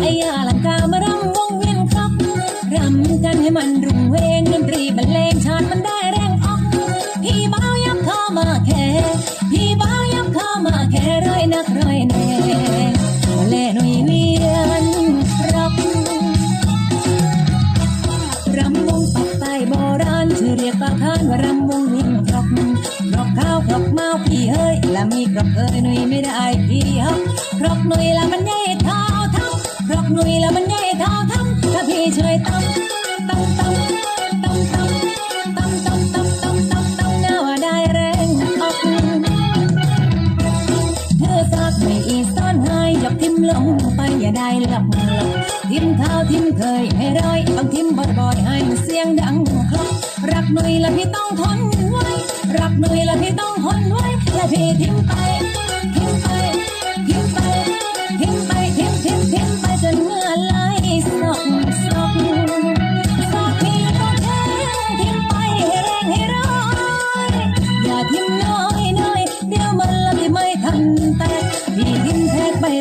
ไอ้ยาลังกามารำวงเวียนครับรำกันให้มันรุ่งเวงดนตรีบรรเลงชาติมันได้แรงออก พี่บ่าวยับเข้ามาแค่ พี่บ่าวยับเข้ามาแค่ร้อยนักร้อยแน่เล่หนุ่ยเวียนรับรำวงปักใต้โบราณชื่อเรียกปากทานว่ารำวงนิ่งครกครกข้าวครกเมาพี่เฮ้ยและมีครกเอ้ยหนุ่ยไม่ได้พี่ฮักครกหนุ่ยละมันใหญ่ท่า ครกหนุ่ยละมันใหญ่เท่าทั้งถ้าพี่ช่วยตั้มตั้มตั้มตั้มตั้มตั้มตั้มตั้มตั้มตั้มตั้มเน่าได้แรงออกเธอซากไม่อีซ่อนหายยกทิมลงไปอย่าได้หลับหลับทิมเท้าทิมเคยให้ร้อยบางทิมบ่อยๆให้เสียงดังครบรักหนุ่ยละพี่ต้องทนไว้รักหนุ่ยละพี่ต้องทนไว้และพี่ทิมไปทิมไป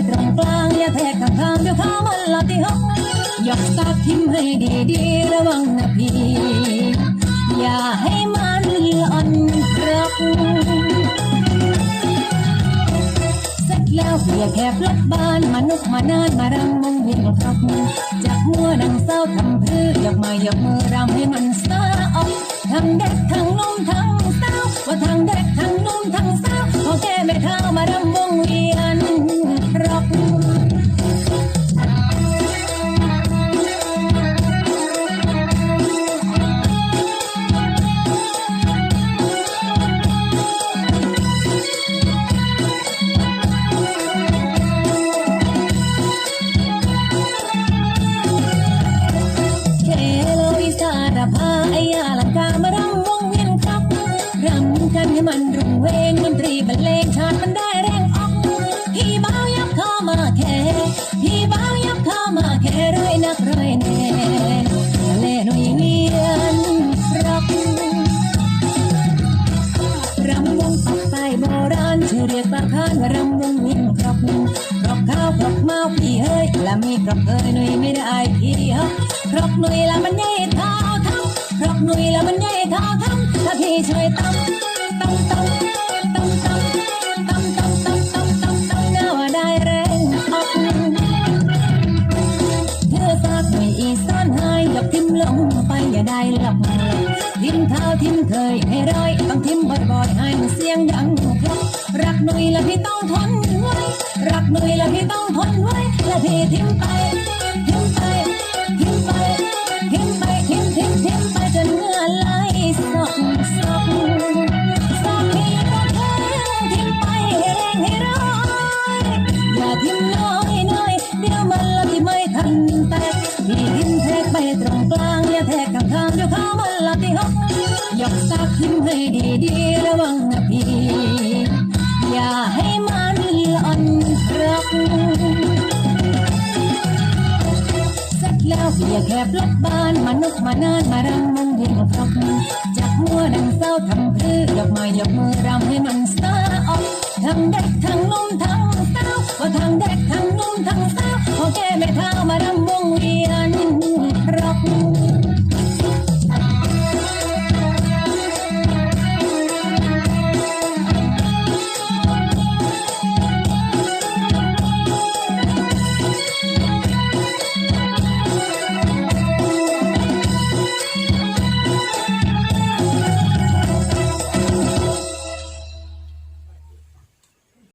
ตรงกลางอย่าแทกข้างๆเดี๋ยวข้ามันละที่หกยกตาทิมให้ดีๆระวังนะพี่ อย่าให้มันหล่อนครับเสร็จแล้วเพียแค่ปลัดบ้านมนุษย์มานานมารำมงเวียนครับจากหัวดังเศร้าทำเพื่อยกมายกมือรำให้มันสาออกทั้งเด็กทั้งนุ่มทั้งสาวว่าทั้งเด็กทั้งนุ่มทั้งสาวพอแก่ไม่ท่า ให้มันรุงเวงมันตรีบันเลงชาดมันได้แรงออก พี่เบายับเข้ามาแค่พี่เบายับเข้ามาแค่รวยนักรวยแน่เล่หน่วยเวียนรักรำวงปักใต้โบราณชื่อเรียกปาคานรำวงวิ่งครอบครอบข้าวครอบเมาพี่เฮ้ยและมีครอบเอ้ยหน่ยไม่ได้พี่เฮ้ยครอบหน่วยละมันใหญ่เท้าทั้งครอบหน่วยละมันใหญ่เท้าทั้งถ้าพี่ช่วยตั้ง ออกเธอซากไม่อีซ่อนหายยกทิมลงไปอย่าได้หลับทิมเท้าทิมเคยให้ร้อยต้องทิมบ่อยๆให้มันเสียงดังครับรักหนุ่ยละพี่ต้องทนไว้รักหนุ่ยละพี่ต้องทนไว้และพี่ทิมไป ดีๆระวังนะพี่อย่าให้มันหล่อนครับเสร็จแล้วเพียแค่ปลัดบ้านมานุษย์มานานมารำวงเวียนครบจากหัวดังเศร้าทำพือยกไมายกมือรำให้มันสาออกทั้งเด็กทั้งนุ่มทั้งสาวว่าทั้งเด็กทั้งนุ่มทั้งสาวพอแก่ไม่เท่ามารำวงเวียน